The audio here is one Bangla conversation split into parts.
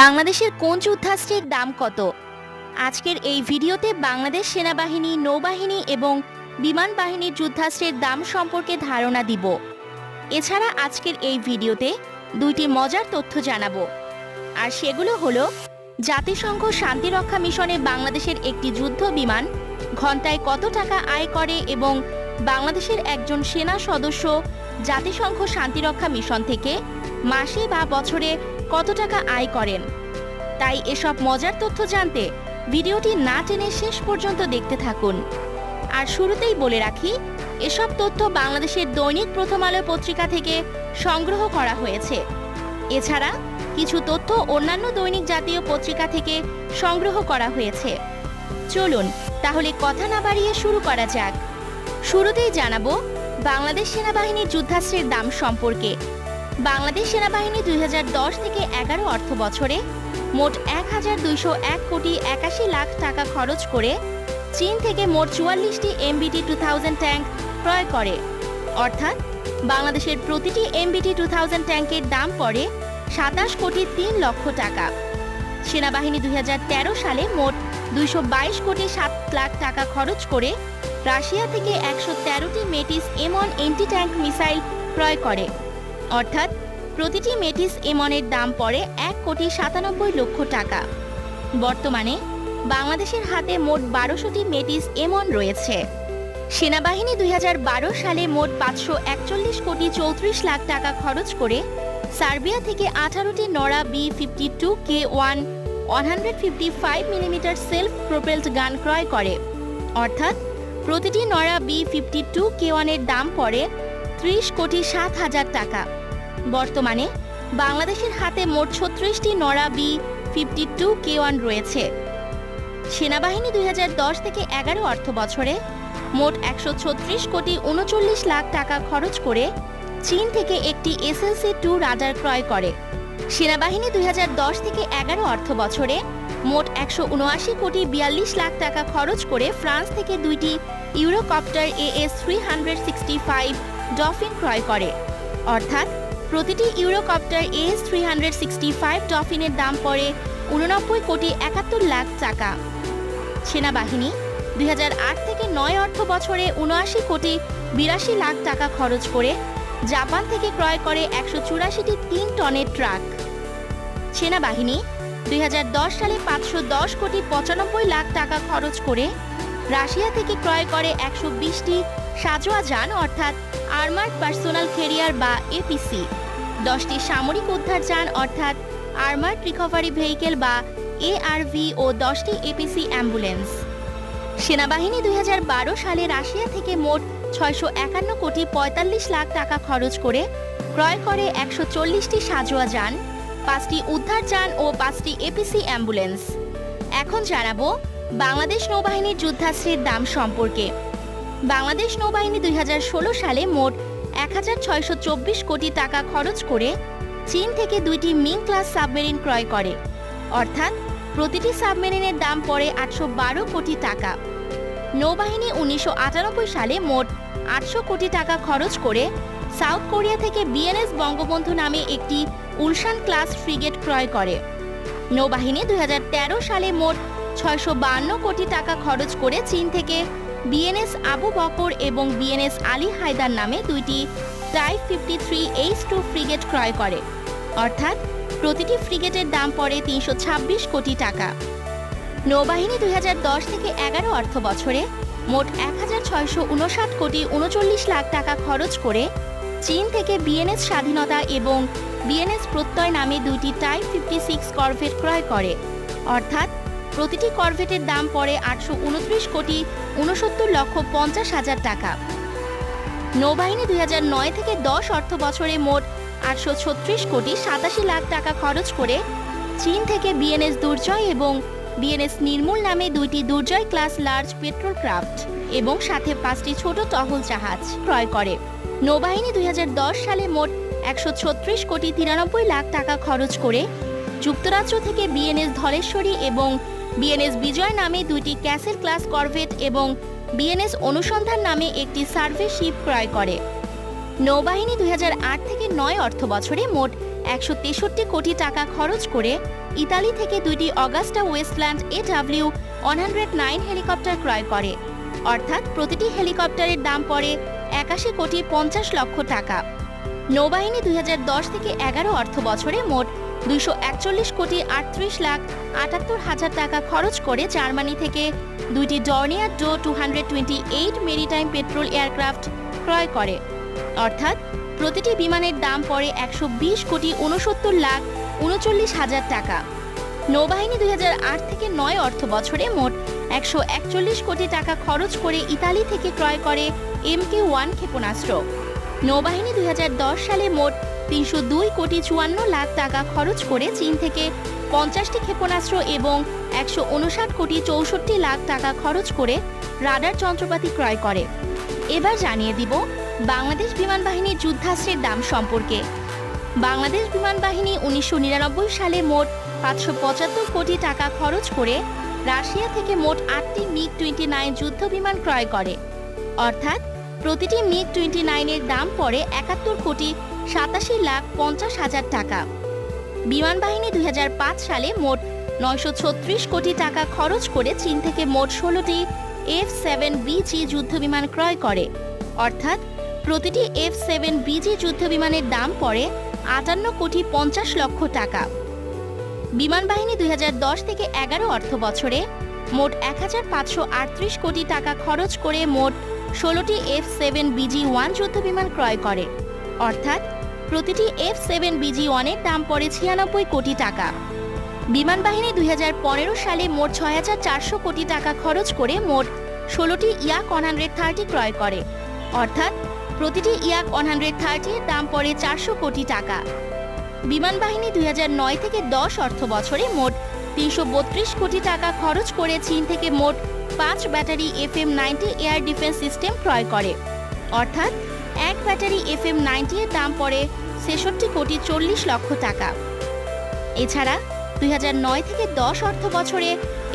বাংলাদেশের কোন যুদ্ধাস্ত্রের দাম কত? আজকের এই ভিডিওতে বাংলাদেশ সেনাবাহিনী, নৌবাহিনী এবং বিমান বাহিনীর যুদ্ধাস্ত্রের দাম সম্পর্কে ধারণা দিব। এছাড়া আজকের এই ভিডিওতে দুইটি মজার তথ্য জানাব। আর সেগুলো হলো, জাতিসংঘ শান্তিরক্ষা মিশনে বাংলাদেশের একটি যুদ্ধ বিমান ঘন্টায় কত টাকা আয় করে এবং বাংলাদেশের একজন সেনা সদস্য জাতিসংঘ শান্তিরক্ষা মিশন থেকে মাসে বা বছরে কত টাকা আয় করেন। তাই এসব মজার তথ্য জানতে ভিডিওটি না টেনে শেষ পর্যন্ত দেখতে থাকুন। আর শুরুতেই বলে রাখি, এসব তথ্য বাংলাদেশের দৈনিক প্রথম আলো পত্রিকা থেকে সংগ্রহ করা হয়েছে। এছাড়া কিছু তথ্য অন্যান্য দৈনিক জাতীয় পত্রিকা থেকে সংগ্রহ করা হয়েছে। চলুন তাহলে কথা না বাড়িয়ে শুরু করা যাক। শুরুতেই জানাব, বাংলাদেশ সেনাবাহিনীর যুদ্ধাস্ত্রের দাম সম্পর্কে। বাংলাদেশ সেনাবাহিনী দুই হাজার দশ থেকে এগারো অর্থ বছরে মোট এক হাজার দুইশো এক কোটি একাশি লাখ টাকা খরচ করে চীন থেকে মোট চুয়াল্লিশটি এমবিটি টু থাউজেন্ড ট্যাঙ্ক ক্রয় করে। অর্থাৎ বাংলাদেশের প্রতিটি এমবিটি টু থাউজেন্ড ট্যাঙ্কের দাম পড়ে সাতাশ কোটি তিন লক্ষ টাকা। সেনাবাহিনী দুই হাজার তেরো সালে মোট দুইশো বাইশ কোটি সাত লাখ টাকা খরচ করে রাশিয়া থেকে একশো তেরোটি মেটিস এমন এন্টি ট্যাঙ্ক মিসাইল ক্রয় করে। অর্থাৎ প্রতিটি মেটিস এমনের দাম পড়ে এক কোটি সাতানব্বই লক্ষ টাকা। বর্তমানে বাংলাদেশের হাতে মোট বারোশোটি মেটিস এমন রয়েছে। সেনাবাহিনী দুই হাজার বারো সালে মোট পাঁচশো একচল্লিশ কোটি চৌত্রিশ লাখ টাকা খরচ করে সার্বিয়া থেকে আঠারোটি Nora B fifty two K one one hundred fifty five millimetre self propelled gun ক্রয় করে। অর্থাৎ প্রতিটি নড়া বি ফিফটি টু কে ওয়ানের দাম পড়ে ত্রিশ কোটি সাত হাজার টাকা। বর্তমানে বাংলাদেশের হাতে মোট ছত্রিশটি Nora B fifty two K one রয়েছে। সেনাবাহিনী দুই হাজার দশ থেকে এগারো অর্থ বছরে মোট একশো ছত্রিশ কোটি উনচল্লিশ লাখ টাকা খরচ করে চীন থেকে একটি এসএলসি টু রাডার ক্রয় করে। সেনাবাহিনী দুই হাজার দশ থেকে এগারো অর্থ বছরে মোট একশো উনআশি কোটি বিয়াল্লিশ লাখ টাকা খরচ করে ফ্রান্স থেকে দুইটি Eurocopter AS three hundred sixty five Dauphin ক্রয় করে। অর্থাৎ, প্রতিটি Eurocopter AS three hundred sixty five ডফিনের দাম পড়ে উননব্বই কোটি একাত্তর লাখ টাকা। সেনাবাহিনী, দুই হাজার আট থেকে নয় অর্থ বছরে উনআশি কোটি বিরাশি লাখ টাকা খরচ করে জাপান থেকে ক্রয় করে একশো চুরাশিটি তিন টনের ট্রাক। সেনাবাহিনী, দুই হাজার দশ সালে পাঁচশো দশ কোটি পঁচানব্বই লাখ টাকা খরচ করে রাশিয়া থেকে ক্রয় করে একশো বিশটি সাজোয়া যান, অর্থাৎ আর্মার্ড পার্সোনাল ক্যারিয়ার বা এপিসি দশটি সামরিক উদ্ধার যান, অর্থাৎ আর্মার্ড রিকভারি ভেহিকেল বা এআরভি ও দশটি এপিসি অ্যাম্বুলেন্স। সেনাবাহিনী দু হাজার বারো সালে রাশিয়া থেকে মোট ছয়শো একান্ন কোটি পঁয়তাল্লিশ লাখ টাকা খরচ করে ক্রয় করে একশো চল্লিশটি সাজোয়া যান, পাঁচটি উদ্ধার যান ও পাঁচটি এপিসি অ্যাম্বুলেন্স। এখন জানাব বাংলাদেশ নৌবাহিনীর যুদ্ধাস্ত্রের দাম সম্পর্কে। বাংলাদেশ নৌবাহিনী দুই হাজার ষোলো সালে মোট এক হাজার ছয়শো চব্বিশ কোটি টাকা খরচ করে চীন থেকে দুইটি মিং ক্লাস সাবমেরিন ক্রয় করে। অর্থাৎ প্রতিটি সাবমেরিনের দাম পড়ে আটশো বারো কোটি টাকা। নৌবাহিনী উনিশশো আটানব্বই সালে মোট আটশো কোটি টাকা খরচ করে সাউথ কোরিয়া থেকে বিএনএস বঙ্গবন্ধু নামে একটি উলশান ক্লাস ফ্রিগেট ক্রয় করে। নৌবাহিনী দুই হাজার তেরো সালে মোট ছয়শো কোটি টাকা খরচ করে চীন থেকে বিএনএস আবু বকর এবং বিএনএস আলী হায়দার নামে দুইটি type fifty three H two frigate ক্রয় করে। অর্থাৎ, প্রতিটি ফ্রিগেটের দাম পড়ে তিনশো ছাব্বিশ কোটি টাকা। নৌবাহিনী দুই হাজার দশ থেকে এগারো অর্থ বছরে মোট এক হাজার ছয়শো উনষাট কোটি উনচল্লিশ লাখ টাকা খরচ করে চীন থেকে বিএনএস স্বাধীনতা এবং বিএনএস প্রত্যয় নামে দুইটি টাইপ ফিফটি সিক্স করভেট ক্রয় করে। অর্থাৎ প্রতিটি করভেটের দাম পড়ে আটশো উনত্রিশ কোটি উনসত্তর লক্ষ পঞ্চাশ হাজার টাকা। নৌবাহিনী দুই নয় থেকে দশ অর্থ বছরে মোট আটশো ছত্রিশ কোটি সাতাশি লাখ টাকা খরচ করে চীন থেকে বিএনএস দুর্জয় এবং বিএনএস নির্মূল নামে দুইটি Durjoy class large patrol craft এবং সাথে পাঁচটি ছোট টহল জাহাজ ক্রয় করে। নৌবাহিনী দুই হাজার দশ সালে মোট একশো ছত্রিশ কোটি তিরানব্বই লাখ টাকা খরচ করে যুক্তরাজ্য থেকে বিএনএস ধলেশ্বরী এবং বিএনএস বিজয় নামে দুইটি ক্যাসেল ক্লাস করভেট এবং বিএনএস অনুসন্ধান নামে একটি সার্ভে শিপ ক্রয় করে। নৌবাহিনী দু হাজার আট থেকে নয় অর্থ বছরে মোট একশো তেষট্টি কোটি টাকা খরচ করে ইতালি থেকে দুইটি Agusta Westland A W one hundred nine helicopter ক্রয় করে। অর্থাৎ প্রতিটি হেলিকপ্টারের দাম পড়ে একাশি কোটি পঞ্চাশ লক্ষ টাকা। নৌবাহিনী দুই হাজার দশ থেকে এগারো অর্থ বছরে মোট দুইশো একচল্লিশ কোটি আটত্রিশ লাখ আটাত্তর হাজার টাকা খরচ করে জার্মানি থেকে দুইটি Dornier Do two hundred twenty eight maritime patrol aircraft ক্রয় করে। অর্থাৎ প্রতিটি বিমানের দাম পড়ে একশো বিশ কোটি উনসত্তর লাখ উনচল্লিশ হাজার টাকা। নৌবাহিনী দুই হাজার আট থেকে নয় অর্থ বছরে মোট একশো একচল্লিশ কোটি টাকা খরচ করে ইতালি থেকে ক্রয় করে এম কে ওয়ান ক্ষেপণাস্ত্র। নৌবাহিনী দুই হাজার দশ সালে মোট তিনশো দুই কোটি চুয়ান্ন লাখ টাকা খরচ করে চীন থেকে পঞ্চাশটি ক্ষেপণাস্ত্র এবং একশো উনষাট কোটি চৌষট্টি লাখ টাকা খরচ করে রাডার যন্ত্রপাতি ক্রয় করে। এবার জানিয়ে দিব বাংলাদেশ বিমান বাহিনীর যুদ্ধাস্ত্রের দাম সম্পর্কে। বাংলাদেশ বিমান বাহিনী উনিশশো নিরানব্বই সালে মোট পাঁচশো পঁচাত্তর কোটি টাকা খরচ করে রাশিয়া থেকে মোট আটটি মিগ টোয়েন্টি নাইন যুদ্ধ বিমান ক্রয় করে। অর্থাৎ প্রতিটি মিগ টোয়েন্টি নাইনের দাম পড়ে একাত্তর কোটি সাতাশি লাখ পঞ্চাশ হাজার টাকা। বিমান বাহিনী দুই হাজার পাঁচ সালে মোট নয়শো ছত্রিশ কোটি টাকা খরচ করে চীন থেকে মোট ষোলোটি এফ সেভেন বিজি যুদ্ধবিমান ক্রয় করে। অর্থাৎ প্রতিটি এফ সেভেন বিজি যুদ্ধবিমানের দাম পড়ে আটান্ন কোটি পঞ্চাশ লক্ষ টাকা। বিমান বাহিনী দুই হাজার দশ থেকে এগারো অর্থ বছরে মোট এক হাজার পাঁচশো আটত্রিশ কোটি টাকা খরচ করে মোট ষোলোটি এফ সেভেন বিজি ওয়ান যুদ্ধবিমান ক্রয় করে। অর্থাৎ, প্রতিটি এফ সেভেন বিজি ওয়ানের দাম পড়ে ছিয়ানব্বই কোটি টাকা। বিমান বাহিনী দুই হাজার পনেরো সালে মোট ছয় হাজার চারশো কোটি টাকা খরচ করে মোট ষোলোটি ইয়াক ওয়ান হান্ড্রেড থার্টি ক্রয় করে। অর্থাৎ, প্রতিটি ইয়াক ওয়ান হান্ড্রেড থার্টির দাম পড়ে চারশো কোটি টাকা। বিমান বাহিনী দুই নয় থেকে দশ অর্থ বছরে মোট তিনশো বত্রিশ কোটি টাকা খরচ করে চীন থেকে মোট পাঁচ battery F M ninety air defence system ক্রয় করে। অর্থাৎ, এক ব্যাটারি এফ এম নাইনটি এর দাম পড়ে ছেষট্টি কোটি চল্লিশ লক্ষ টাকা। এছাড়া, দুই হাজার নয় থেকে দশ অর্থ বছরে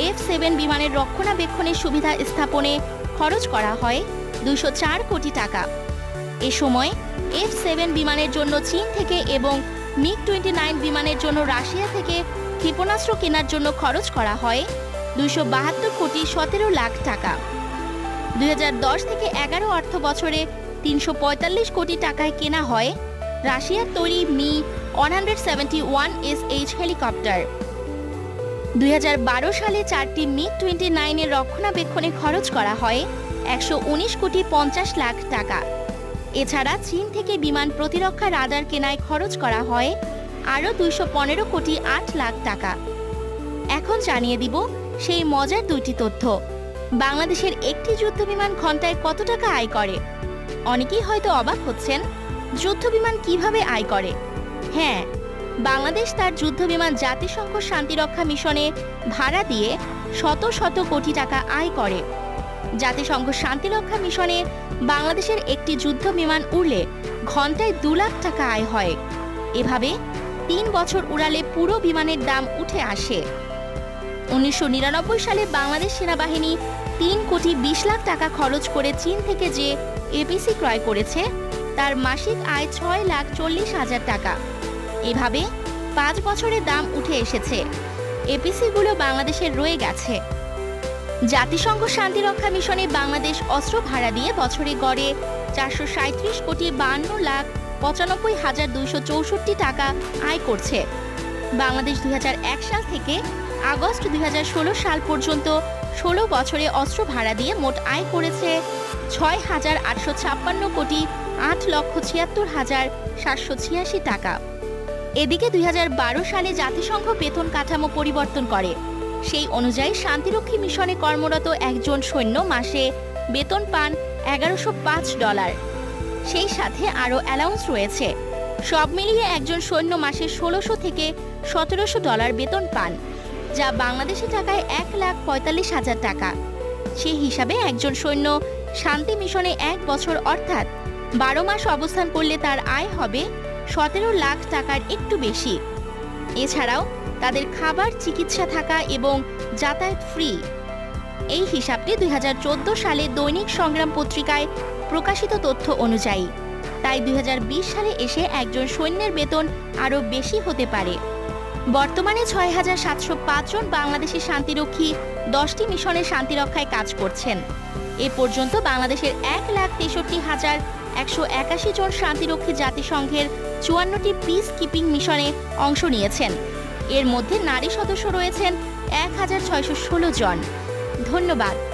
এফ সেভেন বিমানের রক্ষণাবেক্ষণের সুবিধা স্থাপনে খরচ করা হয় দুশো চার কোটি টাকা। এ সময়, এফ সেভেন বিমানের জন্য চীন থেকে এবং মিগ টোয়েন্টি নাইন বিমানের জন্য রাশিয়া থেকে ক্ষেপণাস্ত্র কেনার জন্য খরচ করা হয় দুইশো বাহাত্তর কোটি সতেরো লাখ টাকা। দুই হাজার দশ থেকে এগারো অর্থ বছরে তিনশো পঁয়তাল্লিশ কোটি টাকায় কেনা হয় রাশিয়ার তৈরি Mi one hundred seventy one S H helicopter. দুই হাজার বারো সালে চারটি মিগ টোয়েন্টি নাইনের রক্ষণাবেক্ষণে খরচ করা হয় একশো উনিশ কোটি পঞ্চাশ লাখ টাকা। এছাড়া চীন থেকে বিমান প্রতিরক্ষা রাডার কেনায় খরচ করা হয় আরও দুইশো পনেরো কোটি আট লাখ টাকা। এখন জানিয়ে দিব সেই মজার দুইটি তথ্য। বাংলাদেশের একটি যুদ্ধবিমান ঘন্টায় কত টাকা আয় করে? অনেকেই হয়তো অবাক হচ্ছেন, যুদ্ধবিমান কীভাবে আয় করে? হ্যাঁ বাংলাদেশ তার যুদ্ধবিমান জাতিসংঘ শান্তিরক্ষা মিশনে ভাড়া দিয়ে শত শত কোটি টাকা আয় করে। জাতিসংঘ শান্তিরক্ষা মিশনে বাংলাদেশের একটি যুদ্ধ বিমান উড়লে ঘন্টায় দু লাখ টাকা আয় হয়। এভাবে তিন বছর উড়ালে পুরো বিমানের দাম উঠে আসে। উনিশশো নিরানব্বই সালে বাংলাদেশ সেনাবাহিনী তিন কোটি বিশ লাখ টাকা খরচ করে চীন থেকে যে এপিসি ক্রয় করেছে, তার মাসিক আয় ছয় লাখ চল্লিশ হাজার টাকা। এভাবে পাঁচ বছরের দাম উঠে এসেছে। এপিসিগুলো বাংলাদেশের রয়ে গেছে। জাতিসংঘ শান্তিরক্ষা মিশনে বাংলাদেশ অস্ত্র ভাড়া দিয়ে বছরে গড়ে চারশো সাঁত্রিশ কোটি বান্ন লাখ পঁচানব্বই হাজার দুইশো চৌষট্টি টাকা আয় করছে। বাংলাদেশ দুই হাজার এক সাল থেকে আগস্ট দুই হাজার ষোলো সাল পর্যন্ত ষোলো বছরে অস্ত্র ভাড়া দিয়ে মোট আয় করেছে ছয় হাজার আটশো ছাপ্পান্ন কোটি আট লক্ষ ছিয়াত্তর হাজার সাতশো ছিয়াশি টাকা। এদিকে দুই হাজার বারো সালে জাতিসংঘ বেতন কাঠামো পরিবর্তন করে। সেই অনুযায়ী শান্তিরক্ষী মিশনে কর্মরত একজন সৈন্য মাসে বেতন পান এগারোশো পাঁচ ডলার। সেই সাথে আরও অ্যালাউন্স রয়েছে। সব মিলিয়ে একজন সৈন্য মাসে ষোলোশো থেকে সতেরোশো ডলার বেতন পান। যা বাংলাদেশি টাকায় এক লাখ পঁয়তাল্লিশ হাজার টাকা। সেই হিসাবে একজন সৈন্য শান্তি মিশনে এক বছর অর্থাৎ বারো মাস অবস্থান করলে তার আয় হবে সতেরো লাখ টাকার একটু বেশি। এছাড়াও তাদের খাবার, চিকিৎসা থাকা এবং যাতায়াত ফ্রি এই হিসাবটি দুই হাজার চোদ্দ সালে দৈনিক সংগ্রাম পত্রিকায় প্রকাশিত তথ্য অনুযায়ী। তাই দুই হাজার বিশ সালে এসে একজন সৈন্যের বেতন আরও বেশি হতে পারে। বর্তমানে ছয় হাজার সাতশো পাঁচ জন বাংলাদেশি শান্তিরক্ষী, দশটি মিশনে শান্তিরক্ষায় কাজ করছেন। এ পর্যন্ত বাংলাদেশের এক লাখ তেষট্টি হাজার একশো একাশি জন শান্তিরক্ষী জাতিসংঘের চুয়ান্নটি পিস কিপিং মিশনে অংশ নিয়েছেন। এর মধ্যে নারী সদস্য রয়েছেন এক হাজার ছয়শো ষোলো জন। ধন্যবাদ।